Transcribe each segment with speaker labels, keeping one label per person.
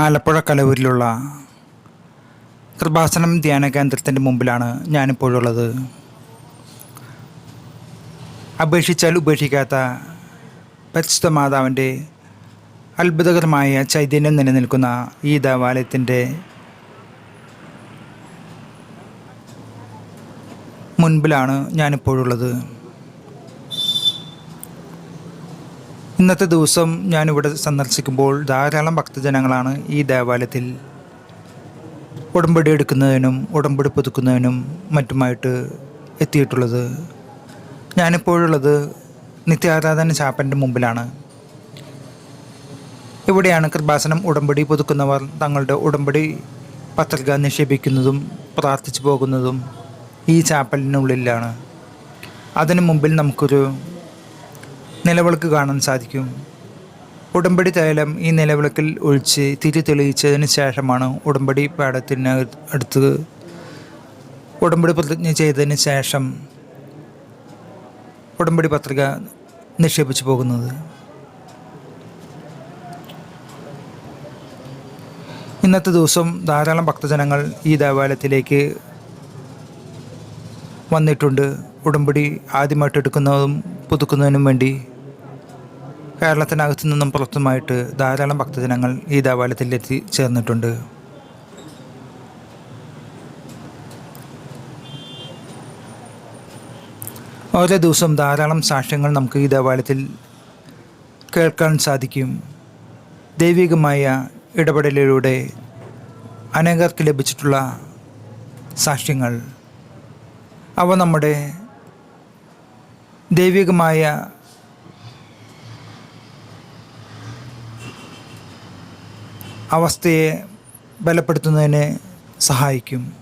Speaker 1: ആലപ്പുഴ കലവൂരിലുള്ള കൃപാസനം ധ്യാന കേന്ദ്രത്തിന്റെ മുമ്പിലാണ് ഞാനിപ്പോഴുള്ളത്. അപേക്ഷിച്ചാൽ ഉപേക്ഷിക്കാത്ത പരിശുദ്ധ മാതാവിന്റെ അത്ഭുതകരമായ ചൈതന്യം നിലനിൽക്കുന്ന ഈ ദേവാലയത്തിന്റെ മുൻപിലാണ് ഞാനിപ്പോഴുള്ളത്. ഇന്നത്തെ ദിവസം ഞാനിവിടെ സന്ദർശിക്കുമ്പോൾ ധാരാളം ഭക്തജനങ്ങളാണ് ഈ ദേവാലയത്തിൽ ഉടമ്പടി എടുക്കുന്നതിനും ഉടമ്പടി പുതുക്കുന്നതിനും മറ്റുമായിട്ട് എത്തിയിട്ടുള്ളത്. ഞാനിപ്പോഴുള്ളത് നിത്യാരാധന ചാപ്പന്റെ മുമ്പിലാണ്. ഇവിടെയാണ് കൃപാസനം ഉടമ്പടി പുതുക്കുന്നവർ തങ്ങളുടെ ഉടമ്പടി പത്രിക നിക്ഷേപിക്കുന്നതും പ്രാർത്ഥിച്ചു പോകുന്നതും ഈ ചാപ്പലിനുള്ളിലാണ്. അതിനു മുമ്പിൽ നമുക്കൊരു നിലവിളക്ക് കാണാൻ സാധിക്കും. ഉടമ്പടി തൈലം ഈ നിലവിളക്കിൽ ഒഴിച്ച് തിരി തെളിയിച്ചതിന് ശേഷമാണ് ഉടമ്പടി പാടത്തിന് അടുത്ത് ഉടമ്പടി പ്രതിജ്ഞ ചെയ്തതിന് ശേഷം ഉടമ്പടി പത്രിക നിക്ഷേപിച്ചു പോകുന്നത്. ഇന്നത്തെ ദിവസം ധാരാളം ഭക്തജനങ്ങൾ ഈ ദേവാലയത്തിലേക്ക് വന്നിട്ടുണ്ട്. ഉടമ്പടി ആദ്യമായിട്ട് എടുക്കുന്നതും പുതുക്കുന്നതിനും വേണ്ടി കേരളത്തിനകത്തു നിന്നും പുറത്തുമായിട്ട് ധാരാളം ഭക്തജനങ്ങൾ ഈ ദേവാലയത്തിൽ എത്തി ചേർന്നിട്ടുണ്ട്. ഓരോ ദിവസവും ധാരാളം സാക്ഷ്യങ്ങൾ നമുക്ക് ഈ ദേവാലയത്തിൽ കേൾക്കാൻ സാധിക്കും. ദൈവികമായ ഇടപെടലിലൂടെ അനേകർക്ക് ലഭിച്ചിട്ടുള്ള സാക്ഷ്യങ്ങൾ. അവ നമ്മുടെ ദൈവികമായ അവസ്ഥയെ ബലപ്പെടുത്തുന്നതിന് സഹായിക്കും.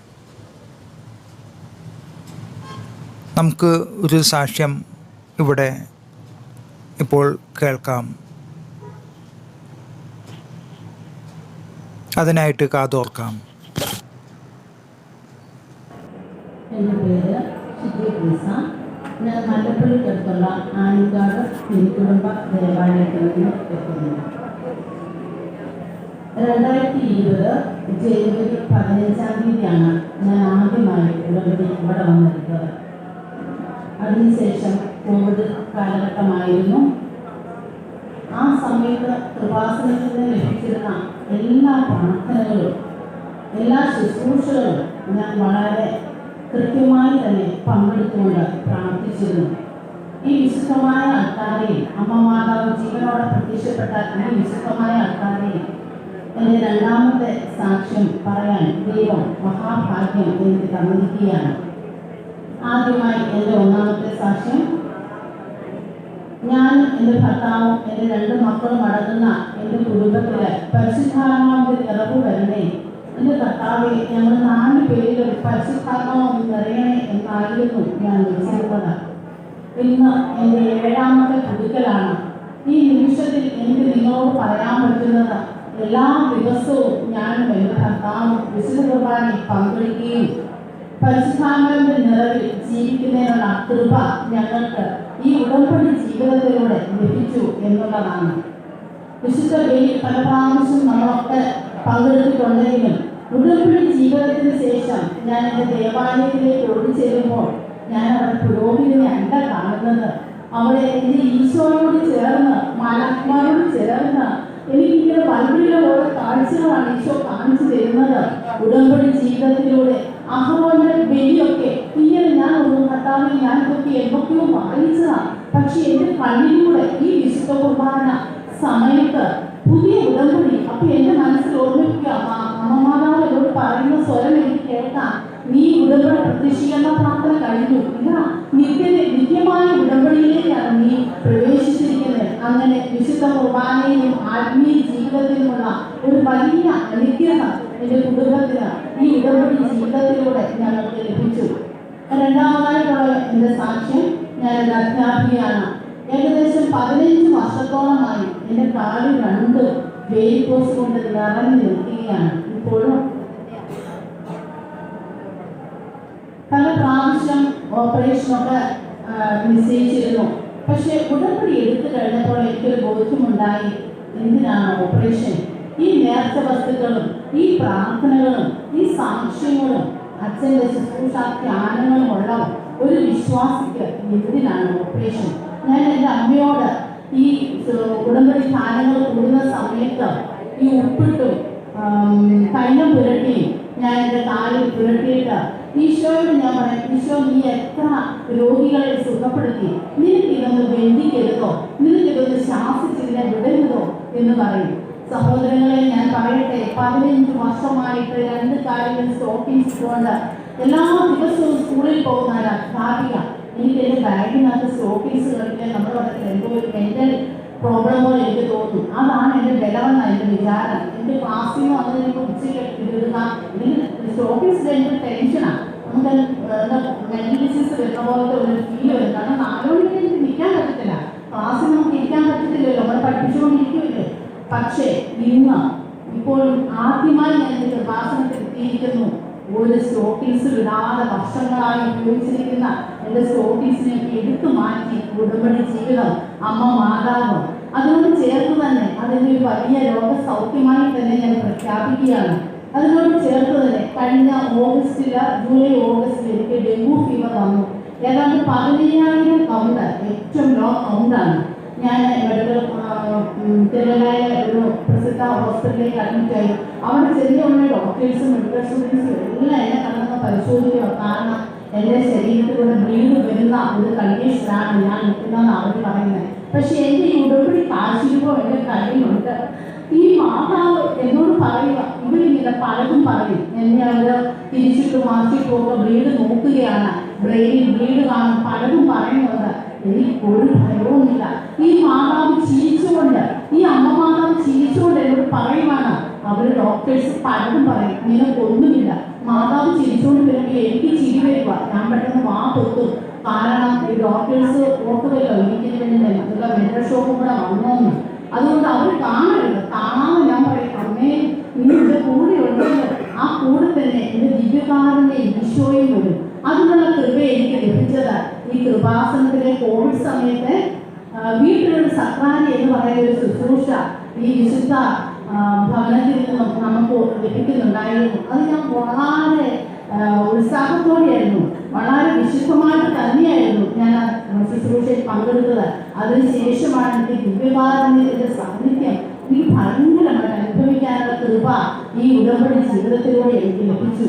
Speaker 1: നമുക്ക് ഒരു സാക്ഷ്യം ഇവിടെ ഇപ്പോൾ കേൾക്കാം. അതിനായിട്ട് കാതോർക്കാം.
Speaker 2: ഞാൻ മലപ്പുറത്തുള്ള ആനുകാട് തിരുക്കുടുംബ ദേവാലയത്തിൽ നിന്ന് എത്തുന്നു. രണ്ടായിരത്തി ഇരുപത് ജനുവരി പതിനഞ്ചാം തീയതിയാണ് ഞാൻ ആദ്യമായി ഉടമ്പടി ഇവിടെ വന്നിരുന്നത് അതിനുശേഷം കോവിഡ് കാലഘട്ടമായിരുന്നു. ആ സമയത്ത് കൃപാസനത്തിൽ നിന്ന് ലഭിച്ചിരുന്ന എല്ലാ പ്രാർത്ഥനകളും എല്ലാ ശുശ്രൂഷകളും ഞാൻ വളരെ കൃത്യമായി തന്നെ പങ്കെടുത്തുകൊണ്ട് പ്രാർത്ഥിച്ചിരുന്നു. ഈ വിശുദ്ധമായ ആൾക്കാരെയും അമ്മ മാതാവ് ജീവനോടെ പ്രത്യക്ഷപ്പെട്ട ഈ വിശുദ്ധമായ ആൾക്കാരെയും എന്റെ രണ്ടാമത്തെ സാക്ഷ്യം പറയാൻ ദൈവം മഹാഭാഗ്യം എനിക്ക് തന്നിരിക്കുകയാണ്. ആദ്യമായി എന്റെ ഒന്നാമത്തെ സാക്ഷ്യം ഞാൻ എന്റെ ഭർത്താവും എന്റെ രണ്ട് മക്കളും അടങ്ങുന്ന എന്റെ കുടുംബത്തിലെ പരിശുദ്ധാത്മാവിന്റെ നിറവ് വരണേ. എന്റെ ഭർത്താവെ ഞങ്ങൾ നാല് പേരിലും പരിശുദ്ധാത്മാവ് നിറയണേ എന്നായിരുന്നു ഞാൻ വിളിച്ചിരുന്നത് ഇന്ന് എന്റെ ഏഴാമത്തെ പുതുക്കലാണ് ഈ നിമിഷത്തിൽ എനിക്ക് നിങ്ങളോട് പറയാൻ പറ്റുന്നത് എല്ലാ ദിവസവും ഞാനും എന്റെ ഭർത്താവും വിശുദ്ധ കുർബാനയിൽ പങ്കെടുക്കുകയും പരിശുദ്ധാത്മാവിന്റെ നിറവിൽ ജീവിക്കുന്നതിനുള്ള കൃപ ഞങ്ങൾക്ക് ഈ ഉടമ്പടി ജീവിതത്തിലൂടെ ലഭിച്ചു എന്നുള്ളതാണ്. വിശുദ്ധ ബലിയിൽ പല പ്രാവശ്യം നമ്മളൊക്കെ പങ്കെടുത്തിട്ടുണ്ടെങ്കിലും ഉടമ്പടി ജീവിതത്തിന് ശേഷം ഞാൻ എന്റെ ദേവാലയത്തിലേക്ക് ഓടിച്ചെല്ലുമ്പോൾ ഞാൻ അവിടെ പുരോഹിതനെ അല്ല കാണുന്നത്. അവിടെ എന്റെ ഈശോയോട് ചേർന്ന് മാലാത്മാരോട് ചേർന്ന് എനിക്കിങ്ങനെ ബൈബിളിലെ ഓരോ കാഴ്ചകളാണ് ഈശോ കാണിച്ചു തരുന്നത് ഉടമ്പടി ജീവിതത്തിലൂടെ അഹ്റോന്റെ ബലിയൊക്കെ ഇങ്ങനെ ഞാൻ ഒന്നും കർത്താവെ ഞാൻ ഇതൊക്കെ എന്തൊക്കെയോ വായിച്ചതാണ് പക്ഷെ എന്റെ കണ്ണിലൂടെ ഈ വിശുദ്ധ കുർബാന സമയത്ത് പുതിയ ഉടമ്പടി. അപ്പൊ എന്റെ മനസ്സിൽ ഓർമ്മിക്കുക അമ്മമാതാവ് എന്നോട് പറയുന്ന സ്വരം എനിക്ക് കേൾക്കാം. നീ ഉടമ്പടി പ്രതീക്ഷിക്കുന്ന പ്രാർത്ഥന കഴിഞ്ഞു. ഇതാ നിത്യ നിത്യമായ ഉടമ്പടിയിലേക്കാണ് നീ പ്രവേശിച്ചിരിക്കുന്നത്. അങ്ങനെ വിശുദ്ധ കുർബാനയിലും ആത്മീയ ജീവിതത്തിലുമുള്ള ഒരു വലിയ അനുഗ്രഹം എന്റെ കുടുംബത്തിന് ഈ ഉടമ്പടി ജീവിതത്തിലൂടെ ഞങ്ങൾക്ക് ലഭിച്ചു. രണ്ടാമതായിട്ടുള്ള എന്റെ സാക്ഷ്യം ഞാനൊരു അധ്യാപികയാണ്. ഏകദേശം പതിനഞ്ച് വർഷത്തോളമായി എന്റെ കാൽ രണ്ട് വേരിക്കോസ് കൊണ്ട് നിറഞ്ഞു നിൽക്കുകയാണ്. ഇപ്പോഴും പല പ്രാവശ്യം ഓപ്പറേഷനൊക്കെ നിശ്ചയിച്ചിരുന്നു. പക്ഷെ ഉടമ്പടി എടുത്തു കഴിഞ്ഞപ്പോൾ എനിക്കൊരു ബോധ്യമുണ്ടായി. എന്തിനാണ് ഓപ്പറേഷൻ ഈ നേർ നേർച്ച വസ്തുക്കളും ഈ പ്രാർത്ഥനകളും ഈ സാക്ഷ്യങ്ങളും അച്ഛന്റെ ശുശ്രൂഷ ധ്യാനങ്ങളും ഉള്ള ഒരു വിശ്വാസിക്ക് എന്തിനാണ് ഓപ്പറേഷൻ ഞാൻ എന്റെ അമ്മയോട് ഈ ഉടമ്പടി സ്ഥാനങ്ങൾ കൂടുന്ന സമയത്ത് ഈ ഉപ്പിട്ടും തൈലം പുരട്ടിയും ഞാൻ എന്റെ കാലിൽ പുരട്ടിയിട്ട് ഈശോയോട് ഞാൻ പറയും ഈശോ നീ എത്ര രോഗികളെ സുഖപ്പെടുത്തി നിനക്ക് ഇതൊന്ന് ബന്ധിക്കരുതോ? നിനക്ക് ഇതൊന്ന് ശ്വാസിച്ചില്ല വിടരുതോ? എന്ന് പറയും. സഹോദരങ്ങളെ ഞാൻ പറയട്ടെ പതിനഞ്ച് വർഷമായിട്ട് രണ്ട് കാര്യങ്ങൾ സ്റ്റോക്കിങ്സ് കൊണ്ട് എല്ലാ ദിവസവും സ്കൂളിൽ പോകുന്ന അധ്യാപിക എനിക്ക് എന്റെ ബാഗിനകത്ത് സ്റ്റോക്കിങ്സ് കളിക്കാൻ നമ്മൾ പറഞ്ഞിട്ട് എന്തോ ഒരു മെന്റൽ പ്രോബ്ലം പോലെ എനിക്ക് തോന്നും. അതാണ് എന്റെ ബലമെന്ന എന്റെ വിചാരം. എന്റെ ക്ലാസ്സിനോ നിന്ന് വന്ന് എനിക്ക് ഉച്ചയ്ക്ക് ഇടുക എനിക്ക് സ്റ്റോക്കിങ്സ് എന്റെ ടെൻഷനാണ് നമുക്ക് മെന്റൽ ഡിസീസ് വരുന്ന പോലത്തെ ഒരു ഫീൽ വരും. കാരണം നാല് മണിക്ക് എനിക്ക് നിൽക്കാൻ പറ്റത്തില്ല. ക്ലാസ്സിൽ നമുക്ക് ഇരിക്കാൻ പറ്റത്തില്ലല്ലോ. നമ്മൾ പഠിപ്പിച്ചുകൊണ്ടിരിക്കുമല്ലോ പക്ഷേ ഇന്ന് ഇപ്പോഴും ആദ്യമായി ഞാൻ എന്റെ കൃപാസനത്തിൽ എത്തിയിരിക്കുന്നു. ഒരു സ്റ്റോക്കിങ്സ് വിടാതെ വർഷങ്ങളായി ഉപയോഗിച്ചിരിക്കുന്ന എന്റെ സോഫീസിനെ എടുത്തു മാറ്റി ഉടമ്പടി ജീവിതം അമ്മ മാതാവ്. അതുകൊണ്ട് ചേർത്ത് തന്നെ അതിന്റെ ഒരു വലിയ രോഗസൗഖ്യമായി തന്നെ ഞാൻ പ്രഖ്യാപിക്കുകയാണ്. അതിനോട് ചേർത്ത് തന്നെ കഴിഞ്ഞ ഓഗസ്റ്റിൽ ജൂലൈ ഓഗസ്റ്റിൽ എനിക്ക് ഡെങ്കു ഫീവർ വന്നു. ഏതാണ്ട് പതിനയ്യായിരം കൗണ്ട് ഏറ്റവും ലോ കൗണ്ടാണ് ഞാൻ മെഡിക്കൽ തിരുവല്ലായ ഒരു പ്രസിദ്ധ ഹോസ്പിറ്റലിലേക്ക് അഡ്മിറ്റ് ആയി. അവിടെ ചെറിയ ഡോക്ടേഴ്സും മെഡിക്കൽ സ്റ്റുഡൻസും എല്ലാം എന്നെ കണ്ടെന്ന് പരിശോധിക്കുക കാരണം എന്റെ ശരീരത്തിലൂടെ ബ്ലീഡ് വരുന്ന ഒരു കണ്ടീഷനാണ് ഞാൻ നിൽക്കുന്നതെന്ന് അവർ പറയുന്നത്. പക്ഷെ എന്റെ ഈ ഉടമ്പടി കാശിക്കുമ്പോൾ എന്റെ കഴിയുന്നുണ്ട് ഈ മാതാവ് എന്നോട് പറയുക ഇവരിങ്ങനെ പലതും പറയും. എന്നെ അവർ തിരിച്ചിട്ട് മാസി പോകുമ്പോൾ ബ്ലീഡ് നോക്കുകയാണ്. ബ്രെയിനിൽ ബ്ലീഡ് കാണും പലതും പറയുന്നുണ്ട് എനിക്ക് ഒരു ഭയവുമില്ല. ഈ മാതാവ് ചിരിച്ചുകൊണ്ട് ഈ അമ്മ മാതാവ് ചിരിച്ചുകൊണ്ട് എന്നോട് പറയുവാണ്. അവർ ഡോക്ടേഴ്സ് പലതും പറയും. നിനക്കൊന്നുമില്ല മാതാവ് ചിരിച്ചുകൊണ്ട് വരുമ്പോൾ എനിക്ക് ചിരി വരുക. ഞാൻ പെട്ടെന്ന് വാ പൊത്തും. കാരണം ഈ ഡോക്ടേഴ്സ് ഓർക്കുമല്ലോ എനിക്കിന് വേണ്ടി നല്ല മെഡിക്കൽ ഷോപ്പും കൂടെ വന്നോന്ന് അതുകൊണ്ട് അവർ കാണരുത്. കാണാമെന്ന് ഞാൻ പറയും അമ്മേ നീ ഇവിടെ കൂടെ ഉണ്ടെങ്കിൽ ആ കൂടെ തന്നെ എന്റെ ദിവ്യകാരന്റെ ഈശോയും വരും. അതിനുള്ള കൃപ എനിക്ക് ലഭിച്ചത്. ഈ കൃപാസനത്തിലെ കോവിഡ് സമയത്ത് വീട്ടിലൊരു സക്രാരി എന്ന് പറയുന്ന ഒരു ശുശ്രൂഷ ഈ വിശുദ്ധ ഭവനത്തിൽ നിന്നും നമുക്ക് ലഭിക്കുന്നുണ്ടായിരുന്നു. അത് ഞാൻ വളരെ ഉത്സാഹത്തോടെയായിരുന്നു. വളരെ വിശുദ്ധമായിട്ട് തന്നെയായിരുന്നു ഞാൻ ശുശ്രൂഷയിൽ പങ്കെടുത്തത്. അതിനുശേഷമാണ് എനിക്ക് ദിവ്യകാരുണ്യത്തിന്റെ സാന്നിധ്യം. എനിക്ക് ഭയങ്കരമായിട്ട് അനുഭവിക്കാനുള്ള കൃപ ഈ ഉടമ്പടി ജീവിതത്തിലൂടെ എനിക്ക് ലഭിച്ചു.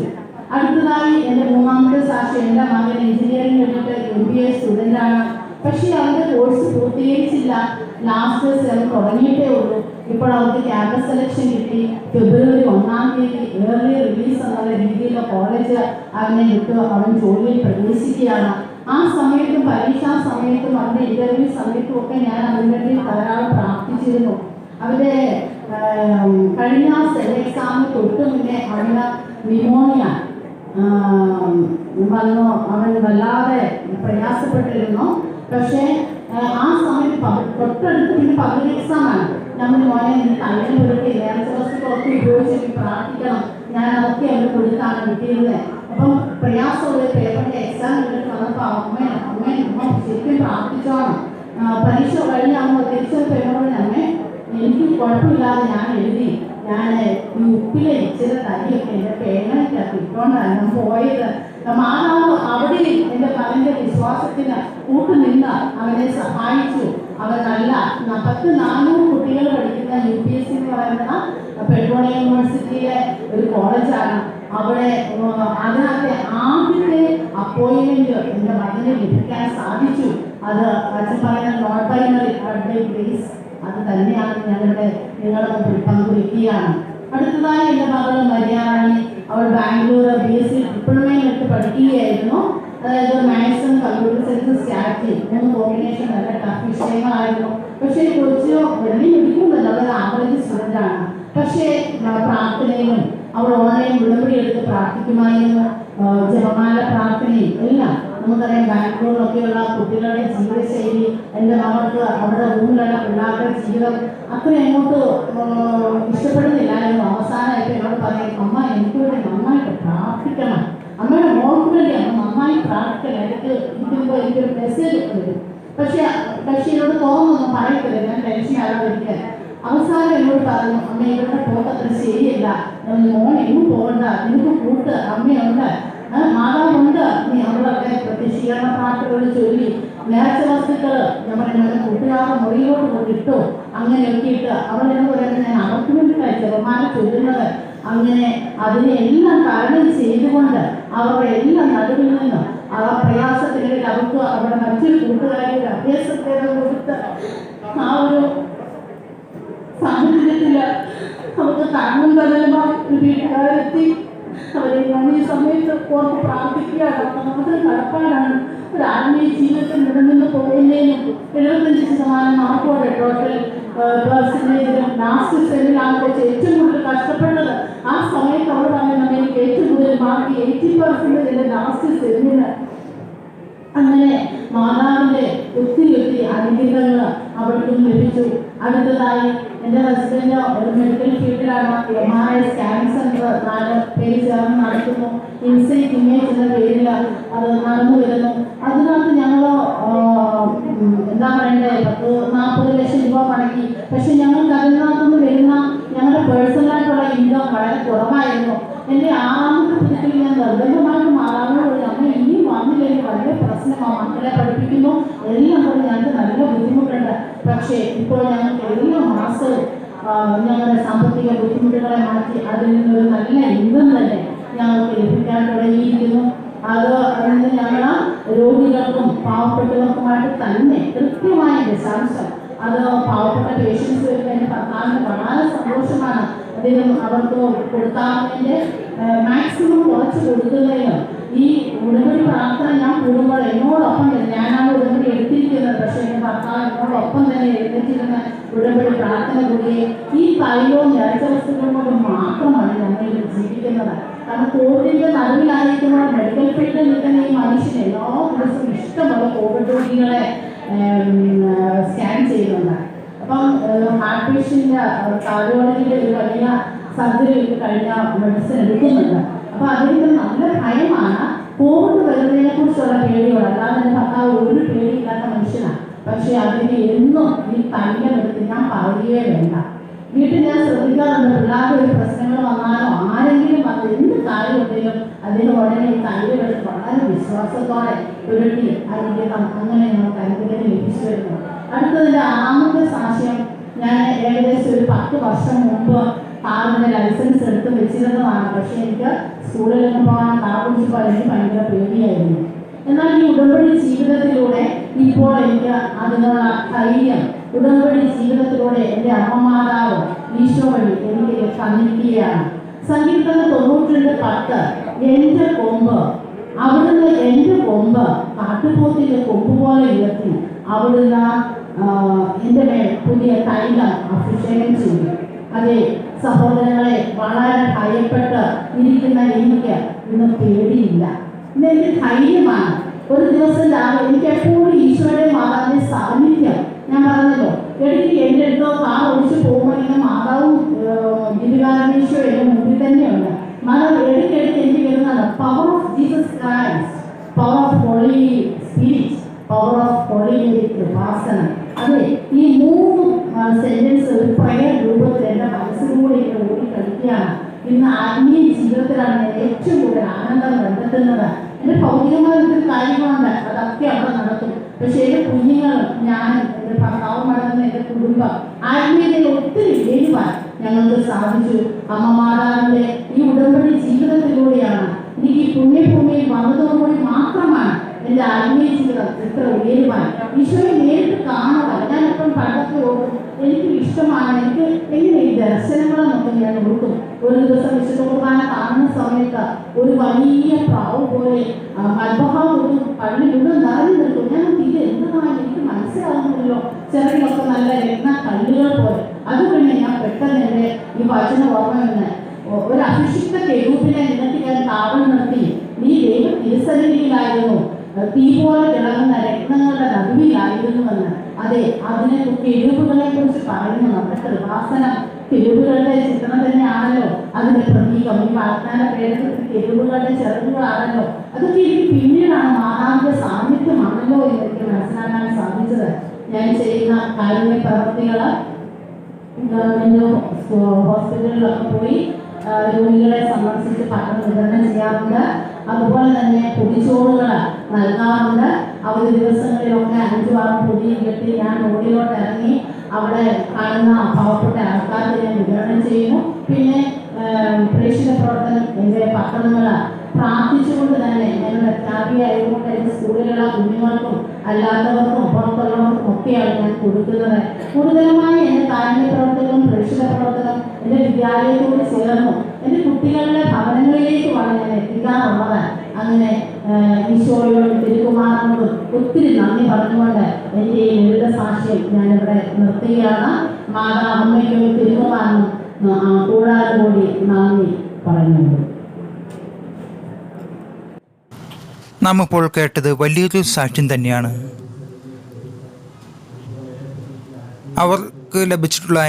Speaker 2: അടുത്തതായി എന്റെ മൂന്നാമത്തെ സാക്ഷി എന്റെ മകൻ എഞ്ചിനീയറിംഗ് കഴിഞ്ഞിട്ട് എം ബി എ സ്റ്റുഡന്റാണ്. പക്ഷേ അവന്റെ കോഴ്സ് പൂർത്തീകരിച്ചില്ല. ലാസ്റ്റ് സെം തുടങ്ങിയിട്ടേ ഉള്ളൂ. ഇപ്പോൾ അവർക്ക് ക്യാമ്പസ് സെലക്ഷൻ കിട്ടി. ഫെബ്രുവരി ഒന്നാം തീയതി ഏർലി റിലീസ് എന്നുള്ള രീതിയിൽ കോളേജ് അവനെ വിട്ടു. അവൻ ജോലിയിൽ പ്രവേശിക്കുകയാണ്. ആ സമയത്തും പരീക്ഷാ സമയത്തും അവന്റെ ഇന്റർവ്യൂ സമയത്തും ഒക്കെ ഞാൻ അതിനുവേണ്ടി ധാരാളം പ്രാർത്ഥിച്ചിരുന്നു. അവന്റെ കഴിഞ്ഞ സെൽ എക്സാമിന് തൊട്ട് മുന്നേ അവന് ന്യൂമോണിയ വന്നു അവൻ വല്ലാതെ പ്രയാസപ്പെട്ടിരുന്നു. പക്ഷേ ആ, സമയത്ത് തൊട്ടടുത്ത് പിന്നെ പബ്ലിക് എക്സാം ആണ്. നമ്മൾ മോനെ തലയിൽ കൊടുത്ത് നേരത്തെ ഉപയോഗിച്ച് പ്രാർത്ഥിക്കണം. ഞാൻ അതൊക്കെ അവന് കൊടുത്താണ് കിട്ടിയിരുന്നത് അപ്പം പ്രയാസമുള്ള പേപ്പറിന്റെ എക്സാം കഴിഞ്ഞിട്ട് വന്നപ്പോൾ അമ്മ അമ്മ അമ്മ ശരിക്കും പ്രാർത്ഥിച്ചോണം. പരീക്ഷ കഴിഞ്ഞ് അമ്മ തിരിച്ചു പേപ്പറിന് അമ്മേ എനിക്ക് കുഴപ്പമില്ലാതെ ഞാൻ എഴുതി. ഞാൻ ഈ ഉപ്പിലെ ഇച്ചിരി തരിയൊക്കെ എന്റെ പേനയ്ക്കകത്ത് ഇട്ടോണ്ടാണ് ഞാൻ പോയത്. മാതാവ് അവിടെ എന്റെ മകന്റെ വിശ്വാസത്തിന് കൂട്ടുനിന്ന് അവനെ സഹായിച്ചു. അവൻ നല്ല പത്ത് നാനൂറ് കുട്ടികൾ പഠിക്കുന്ന യു പി എസ് സി എന്ന് പറയുന്ന പെട്രോളിയം യൂണിവേഴ്സിറ്റിയിലെ ഒരു കോളേജാണ്. അവിടെ അതിനകത്തെ ആദ്യത്തെ അപ്പോയിൻമെന്റ് എന്റെ മകന് ലഭിക്കാൻ സാധിച്ചു. അത് അച്ഛൻ പറയുന്ന നോട്ട് പ്രൈമറി ഗ്രേസ് അത് തന്നെയാണ് ഞങ്ങളുടെ നിങ്ങളുടെ മുമ്പിൽ പങ്കുവയ്ക്കുകയാണ് അടുത്തതായി എന്റെ മകൾ മര്യാദി അവൾ ബാംഗ്ലൂർ ബി എസ് സി ഡിപ്ലോമയിലിട്ട് പഠിക്കുകയായിരുന്നു. അതായത് മാത്സും കമ്പ്യൂട്ടർ സയൻസും സ്റ്റാറ്റി മൂന്ന് കോമ്പിനേഷൻ നല്ല ടഫ് വിഷയങ്ങളായിരുന്നു പക്ഷേ കൊച്ചു വെള്ളി മിടിക്കുന്നില്ല അവൾ ആവറേജ് സ്റ്റുഡന്റ് ആണ്. പക്ഷേ പ്രാർത്ഥനയും പ്രാർത്ഥനയിലും അവൾ ഓൺലൈൻ വിളമ്പടി എടുത്ത് പ്രാർത്ഥിക്കുമായിരുന്നു. ജപമാല പ്രാർത്ഥനയും എല്ലാം. നമുക്കറിയാം ബാംഗ്ലൂരിലൊക്കെയുള്ള കുട്ടികളുടെ ജീവിതശൈലി എന്റെ മകൾക്ക് അവരുടെ റൂമിലുള്ള പിള്ളേരുടെ ജീവിതം അത്ര അങ്ങോട്ട് ഇഷ്ടപ്പെടുന്നില്ലായിരുന്നു അവസാനമായിട്ട് എന്നോട് പറയും അമ്മ എനിക്ക് വേണ്ടി നന്നായിട്ട് പ്രാർത്ഥിക്കണം. അമ്മയുടെ മോൾക്ക് വേണ്ടിയാണ് നന്നായി പ്രാർത്ഥിക്കണം. എനിക്ക് ഇരിക്കുമ്പോൾ എനിക്കൊരു മെസ്സേജ് വരും. പക്ഷേ പക്ഷേ എന്നോട് തോന്നുന്നു പറയത്തില്ല ഞാൻ ടെൻഷൻ ആകാതിരിക്കാൻ അവസാനം എന്നോട് പറഞ്ഞു അമ്മ ഇവരുടെ പോക്കത്ര ശരിയല്ല. മോൻ എങ്ങും പോകണ്ട നിനക്ക് കൂട്ട് അമ്മയുണ്ട് ആ, മാതാവുണ്ട് നീ പ്രത്യക്ഷീകരണ പ്രതിഷീകരണ ചൊല്ലി നേർച്ച വസ്തുക്കൾ നമ്മുടെ നമ്മുടെ കൂട്ടുകാരുടെ മുറിയിലോട്ട് കൊണ്ടിട്ടു. അങ്ങനെ ഒക്കെയിട്ട് അവൾ എന്ന് പറയുന്നത് ഞാൻ അവർക്ക് വേണ്ടിയിട്ടാണ് ചെറുമാനം ചൊല്ലുന്നത്. അങ്ങനെ അതിനെ എല്ലാം തരണം ചെയ്തുകൊണ്ട് അവരുടെ എല്ലാം നടുവിൽ നിന്നും ആ പ്രയാസത്തിനിടയിൽ അവർക്ക് അവരുടെ മറ്റൊരു കൂട്ടുകാരുടെ അഭ്യാസത്തെ കൊടുത്ത് ആ ഒരു സാഹചര്യത്തിൽ നമുക്ക് കടലുമായി ഒരു വീട്ടുകാരെത്തി. അവരെ ഞാൻ ഈ സമയത്ത് ഓർത്ത് പ്രാർത്ഥിക്കുകയാണ്. നമുക്ക് നടപ്പാനാണ് ഒരു ആത്മീയ ജീവിതത്തിൽ നിലനിന്ന് പോകുന്നതിനും എഴുപത്തഞ്ച് ശതമാനം മാർക്കോടെ ടോട്ടൽ പെർസെന്റേജിലും ലാസ്റ്റ് സെല്ലിലാണ് കൊച്ച് ഏറ്റവും കൂടുതൽ കഷ്ടപ്പെട്ടത്. ആ സമയത്ത് അവർ പറയുന്നത് എനിക്ക് ഏറ്റവും കൂടുതൽ മാർക്ക് എയ്റ്റി പെർസെന്റേജ് ലാസ്റ്റ് സെല്ലിന് അങ്ങനെ മാതാവിന്റെ ഒത്തിരി ഒത്തിരി അനുഗ്രഹങ്ങൾ അവർക്കും ലഭിച്ചു. അടുത്തതായി എന്റെ ഹസ്ബൻഡ് ഒരു medical ഫീൽഡിലാണ് M R I scan centre നാല് പേര് ചേർന്ന് നടത്തുന്നു ഇൻസൈറ്റ് ഇമേജ് എന്ന പേരിൽ അത് നടന്നു വരുന്നു. അതിനകത്ത് ഞങ്ങൾ എന്താ പറയണ്ടേ? പത്ത് നാൽപ്പത് ലക്ഷം രൂപ മടങ്ങി പക്ഷെ ഞങ്ങൾക്ക് അതിനകത്തുനിന്ന് വരുന്ന ഞങ്ങളുടെ പേഴ്സണലായിട്ടുള്ള ഇൻകം വളരെ കുറവായിരുന്നു. എന്റെ ആറാമത്തെ പുതുക്കിൽ ഞാൻ നിർബന്ധമായിട്ട് മാറാനുള്ള അമ്മ ഇനി വന്നില്ലെങ്കിൽ വളരെ പ്രശ്നമാണ്. മക്കളെ പഠിപ്പിക്കുന്നു. എല്ലാം കൊണ്ട് ഞങ്ങൾക്ക് നല്ല ബുദ്ധിമുട്ടുണ്ട് പക്ഷേ ഇപ്പോൾ ഞങ്ങൾക്ക് എല്ലാ മാസവും ആ, ഞങ്ങളുടെ സാമ്പത്തിക ബുദ്ധിമുട്ടുകളെ മാറ്റി അതിൽ നിന്നൊരു നല്ല ഇൻകം തന്നെ ഞങ്ങൾക്ക് ലഭിക്കാൻ തുടങ്ങിയിരിക്കുന്നു. അത് അതിന് ഞങ്ങൾ രോഗികൾക്കും പാവപ്പെട്ടവർക്കുമായിട്ട് തന്നെ കൃത്യമായ ദശാംശം. അത് പാവപ്പെട്ട പേഷ്യൻസ് എന്റെ ഭർത്താവിന് വളരെ സന്തോഷമാണ്. അതിനും അവർക്ക് കൊടുക്കാവുന്നതിന്റെ മാക്സിമം കുറച്ച് കൊടുക്കുന്നതിനും ഈ ഉടമ്പടി പ്രാർത്ഥന ഞാൻ കൂടുമ്പോൾ എന്നോടൊപ്പം തന്നെ ഞാനാണ് ഉടമ്പടി എടുത്തിരിക്കുന്നത്. പക്ഷേ എന്റെ ഭർത്താവ് എന്നോടൊപ്പം തന്നെ എഴുന്നേറ്റിരുന്ന ഉടമ്പടി പ്രാർത്ഥന കൂടിയേ ഈ തൈലവും നിറച്ച വസ്തുക്കളും കൊണ്ട് മാത്രമാണ് ഞങ്ങൾ ജീവിക്കുന്നത്. കാരണം കോവിഡിന്റെ നടുവിലായിരിക്കുമ്പോൾ മെഡിക്കൽ ഫീൽഡിൽ നിൽക്കുന്ന ഈ മനുഷ്യന് എല്ലാ ദിവസവും ഇഷ്ടമുള്ള കോവിഡ് രോഗികളെ സ്കാൻ ചെയ്യുന്നുണ്ട്. അപ്പം ഹാർട്ട് പേഷ്യന്റെ താഴ്വാളിന്റെ ഒരു വലിയ സർജറി കഴിഞ്ഞ മെഡിസിൻ എടുക്കുന്നുണ്ട്. അപ്പോൾ അതിന് നല്ല ഭയമാണ്. പോകുന്നു വരുന്നതിനെ കുറിച്ചുള്ള പേടിയോട് അല്ലാതെ എന്റെ ഭർത്താവ് ഒരു പേടിയില്ലാത്ത മനുഷ്യനാണ്. പക്ഷെ അതിന് എന്നും ഈ തൈലമെടുത്ത് ഞാൻ പറയുകയേ വേണ്ട. വീട്ടിൽ ഞാൻ ശ്രദ്ധിക്കാറുണ്ട് പിള്ളേർക്ക് ഒരു പ്രശ്നങ്ങൾ വന്നാലോ ആരെങ്കിലും വന്ന് എന്ത് കാര്യം ഉണ്ടെങ്കിലും അതിന് ഉടനെ ഈ എടുത്ത് വളരെ വിശ്വാസത്തോടെ പുരട്ടി അനുഗ്രഹം അങ്ങനെ നമുക്ക് അനുഗ്രഹം ലഭിച്ചു വരുന്നു അടുത്തതിന്റെ ആമത്തെ സാക്ഷ്യം ഞാൻ ഏകദേശം ഒരു പത്ത് വർഷം മുമ്പ് കാറിന്റെ ലൈസൻസ് എടുത്ത് വെച്ചിരുന്നതാണ്. പക്ഷേ എനിക്ക് സ്കൂളിലൊക്കെ പോകാൻ കാർ ഓടിച്ചപ്പോൾ എനിക്ക് ഭയങ്കര പേടിയായിരുന്നു. എന്നാൽ ഈ ഉടമ്പടി ജീവിതത്തിലൂടെ ഇപ്പോൾ എനിക്ക് അതിനുള്ള ധൈര്യം ഉടമ്പടി ജീവിതത്തിലൂടെ എന്റെ അമ്മ മാതാവ് ഈശോ വഴി എനിക്ക് തന്നിരിക്കുകയാണ്. സങ്കീർത്തനം തൊണ്ണൂറ്റിരണ്ട് പത്ത് എന്റെ കൊമ്പ് അവിടുന്ന് എന്റെ കൊമ്പ് കാട്ടുപോത്തിന്റെ കൊമ്പ് പോലെ ഉയർത്തി അവിടുന്ന് എന്റെ മേൽ പുതിയ തൈലം അഭിഷേകം ചെയ്തു. അതെ സഹോദരങ്ങളെ വളരെ ഭയപ്പെട്ട് ഇരിക്കുന്ന എനിക്ക് ഇന്ന് പേടിയില്ല. ഇന്ന് എനിക്ക് ധൈര്യമാണ്. ഒരു ദിവസം രാവിലെ എനിക്ക് എപ്പോഴും ഈശോയുടെ മാതാവിന്റെ സാന്നിധ്യം. ഞാൻ പറഞ്ഞല്ലോ എനിക്ക് എന്റെ അടുത്തോ കാർ ഒഴിച്ച് പോകുമ്പോൾ ഇങ്ങനെ മാതാവും ഞാനും എന്റെ ഭർത്താവ് മടങ്ങുന്ന എന്റെ കുടുംബം ആത്മീയതയിൽ ഒത്തിരി എഴുതുവാൻ ഞങ്ങൾക്ക് സാധിച്ചു. അമ്മ ഈ ഉടമ്പടി ജീവിതത്തിലൂടെയാണ് എനിക്ക് ഈ പുണ്യഭൂമിയിൽ വന്നതോടുകൂടി മാത്രമാണ് എന്റെ ആത്മീയ ജീവിതം ഇത്ര ഉയരുവാൻ ഈശോയെ നേരിട്ട് കാണുക ഞാൻ എപ്പം പണ്ടൊക്കെ ഓർക്കും എനിക്ക് ഇഷ്ടമാണ് എനിക്ക് എങ്ങനെ ഈ ദർശനങ്ങളെന്നൊക്കെ ഞാൻ ഓർക്കും. ഒരു ദിവസം വിശുദ്ധ കാണുന്ന സമയത്ത് ഒരു വലിയ പ്രാവ് പോലെ മൽബഹാം ഒരു പള്ളി മുഴുവൻ നിറഞ്ഞു നിൽക്കും ഞാൻ ഇത് എന്താണ് എനിക്ക് മനസ്സിലാകുന്നില്ലല്ലോ. ചെറിയൊക്കെ നല്ല എണ്ണ കല്ലുകൾ പോലെ. അതുകൊണ്ട് ഞാൻ പെട്ടെന്ന് എന്റെ ഈ വചന ഓർമ്മ നിന്ന് ഒരു അഭിഷിക്ത കെരൂപിനെ നിനക്ക് ഞാൻ താവളം നിർത്തി. നീ ദൈവം തിരുസന്നിധിയിലായിരുന്നു. തീ പോലെ തിളങ്ങുന്ന രത്നങ്ങളുടെ നടുവിലായിരുന്നുവെന്ന് അതെ അതിനെ കെരൂപുകളെ കുറിച്ച് പറയുന്നു നമ്മുടെ കൃപാസനം. കെരുവുകളുടെ ചിത്രം തന്നെയാണല്ലോ. അതിന്റെ പ്രതീകം ഈ വാഗ്ദാന പ്രേരത്തിൽ കെരുവുകളുടെ ചെറുകളാണല്ലോ അതൊക്കെ എനിക്ക് പിന്നീടാണ് മാതാവിന്റെ സാന്നിധ്യമാണല്ലോ എന്ന് എനിക്ക് മനസ്സിലാക്കാൻ സാധിച്ചത്. ഞാൻ ചെയ്യുന്ന കാരുണ്യ പ്രവർത്തികൾ ഗവൺമെന്റ് ഹോസ്പിറ്റലിലൊക്കെ പോയി രോഗികളെ സന്ദർശിച്ച് പത്രം വിതരണം ചെയ്യാറുണ്ട്. അതുപോലെ തന്നെ പൊടിച്ചോറുകൾ നൽകാറുണ്ട്. അവധി ദിവസങ്ങളിലൊക്കെ അഞ്ചു ആറ് പൊടി കെട്ടി ഞാൻ റോഡിലോട്ട് ഇറങ്ങി അവിടെ കാണുന്ന പാവപ്പെട്ട ആൾക്കാർക്ക് ഞാൻ വിതരണം ചെയ്യുന്നു. പിന്നെ പ്രേക്ഷിത പ്രവർത്തനം എന്റെ പത്രങ്ങൾ പ്രാർത്ഥിച്ചുകൊണ്ട് തന്നെ ഞങ്ങളുടെ ത്യാഗിയായതുകൊണ്ട് എന്റെ സ്കൂളിലുള്ള കുഞ്ഞുങ്ങൾക്കും അല്ലാത്തവർക്കും പുറത്തുള്ളവർക്കും ഒക്കെയാണ് ഞാൻ കൊടുക്കുന്നത്. കൂടുതലുമായി എന്റെ കാരുണ്യ പ്രവർത്തനവും പ്രേക്ഷിത പ്രവർത്തനം എന്റെ വിദ്യാലയത്തോട് ചേർന്നു. എന്റെ കുട്ടികളുടെ ഭവനങ്ങളിലേക്കുമാണ് ഞാൻ എത്തിക്കാറുള്ളത്. അങ്ങനെ ഈശോയോടും തിരുകുമാരനോടും ഒത്തിരി നന്ദി പറഞ്ഞുകൊണ്ട് എന്റെ ഈ ലളിത സാക്ഷ്യം ഞാനിവിടെ നിർത്തുകയാണ്. മാതാ അമ്മയ്ക്കും തിരുകുമാരനും ആ, കൂടാതെ കൂടി നന്ദി പറയുന്നുണ്ട്.
Speaker 1: നാം കേട്ടത് വലിയൊരു സാക്ഷ്യം തന്നെയാണ്. അവർക്ക് ലഭിച്ചിട്ടുള്ള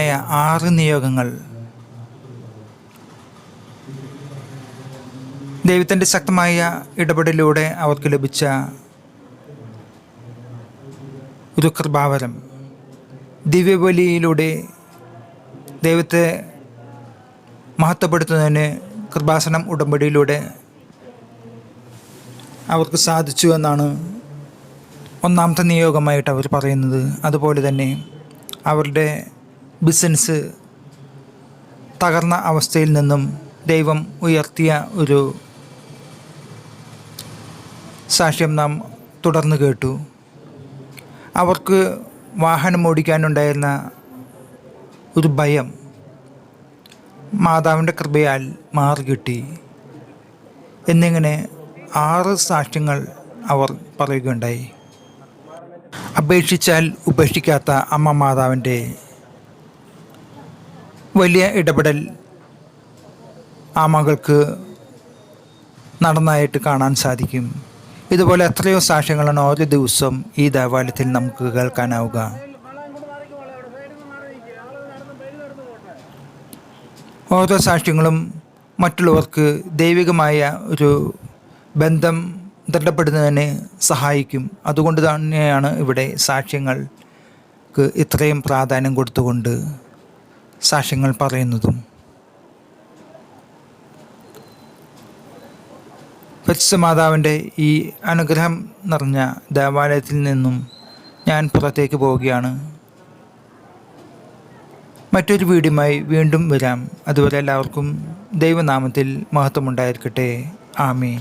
Speaker 1: ആറ് നിയോഗങ്ങൾ. ദൈവത്തിന്റെ ശക്തമായ ഇടപെടലിലൂടെ അവർക്ക് ലഭിച്ച ഒരു കൃപാവരം. ദിവ്യബലിയിലൂടെ ദൈവത്തെ മഹത്വപ്പെടുത്തുന്നതിന് കൃപാസനം ഉടമ്പടിയിലൂടെ അവർക്ക് സാധിച്ചു എന്നാണ് ഒന്നാമത്തെ നിയോഗമായിട്ട് അവർ പറയുന്നത്. അതുപോലെ തന്നെ അവരുടെ ബിസിനസ് തകർന്ന അവസ്ഥയിൽ നിന്നും ദൈവം ഉയർത്തിയ ഒരു സാക്ഷ്യം നാം തുടർന്ന് കേട്ടു. അവർക്ക് വാഹനം ഓടിക്കാനുണ്ടായിരുന്ന ഒരു ഭയം മാതാവിന്റെ കൃപയാൽ മാറിക്കിട്ടി. എന്നിങ്ങനെ ആറ് സാക്ഷ്യങ്ങൾ അവർ പറയുകയുണ്ടായി. അപേക്ഷിച്ചാൽ ഉപേക്ഷിക്കാത്ത അമ്മ മാതാവിന്റെ വലിയ ഇടപെടൽ ആ മകൾക്ക് നടന്നായിട്ട് കാണാൻ സാധിക്കും. ഇതുപോലെ എത്രയോ സാക്ഷ്യങ്ങളാണ് ഓരോ ദിവസവും ഈ ദേവാലയത്തിൽ നമുക്ക് കേൾക്കാനാവുക. ഓരോ സാക്ഷ്യങ്ങളും മറ്റുള്ളവർക്ക് ദൈവികമായ ഒരു ബന്ധം ദൃഢപ്പെടുന്നതിന് സഹായിക്കും. അതുകൊണ്ട് തന്നെയാണ് ഇവിടെ സാക്ഷ്യങ്ങൾക്ക് ഇത്രയും പ്രാധാന്യം കൊടുത്തുകൊണ്ട് സാക്ഷ്യങ്ങൾ പറയുന്നതും. പരിശുദ്ധ മാതാവിന്റെ ഈ അനുഗ്രഹം നിറഞ്ഞ ദേവാലയത്തിൽ നിന്നും ഞാൻ പുറത്തേക്ക് പോവുകയാണ്. മറ്റൊരു വീഡിയോയുമായി വീണ്ടും വരാം. അതുവരെ എല്ലാവർക്കും ദൈവനാമത്തിൽ മഹത്വമുണ്ടായിരിക്കട്ടെ. ആമീൻ.